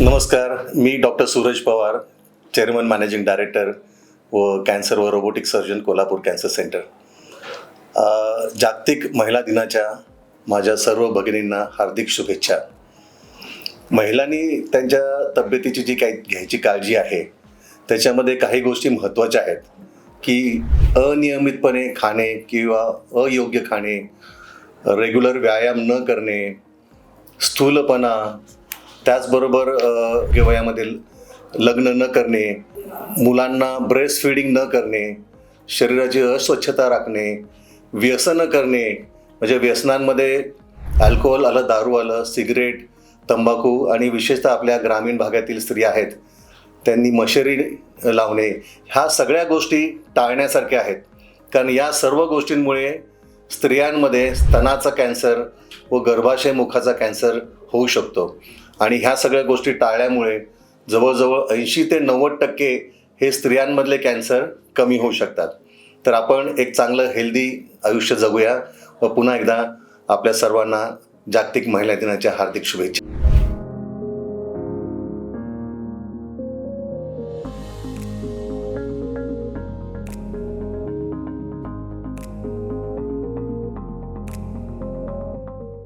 नमस्कार मी doctor Suraj Pawar chairman managing director व cancer व robotic surgeon Kolhapur cancer centre. जागतिक महिला दिनाच्या माझ्या सर्व भगिनींना हार्दिक शुभेच्छा. महिलांनी त्यांच्या तब्येतीची जी काही घ्यायची काळजी आहे त्याच्यामध्ये काही गोष्टी महत्त्वाच्या आहेत की अनियमितपणे खाणे किंवा अयोग्य खाणे रेग्युलर व्यायाम न करणे स्थूलपणा त्याचबरोबर वयामधील लग्न न करणे मुलांना ब्रेस्ट फिडिंग न करणे शरीराची अस्वच्छता राखणे व्यसनं करणे म्हणजे व्यसनांमध्ये अल्कोहोल आलं दारू आलं सिगरेट तंबाखू आणि विशेषतः आपल्या ग्रामीण भागातील स्त्रिया आहेत त्यांनी मशरी लावणे ह्या सगळ्या गोष्टी टाळण्यासारख्या आहेत. कारण या सर्व गोष्टींमुळे स्त्रियांमध्ये स्तनाचा कॅन्सर व गर्भाशय मुखाचा कॅन्सर होऊ शकतो. आणि ह्या सगळ्या गोष्टी टाळल्यामुळे जवळजवळ ऐंशी ते नव्वद टक्के हे स्त्रियांमधले कॅन्सर कमी होऊ शकतात. तर आपण एक चांगलं हेल्दी आयुष्य जगूया व पुन्हा एकदा आपल्या सर्वांना जागतिक महिला दिनाच्या हार्दिक शुभेच्छा.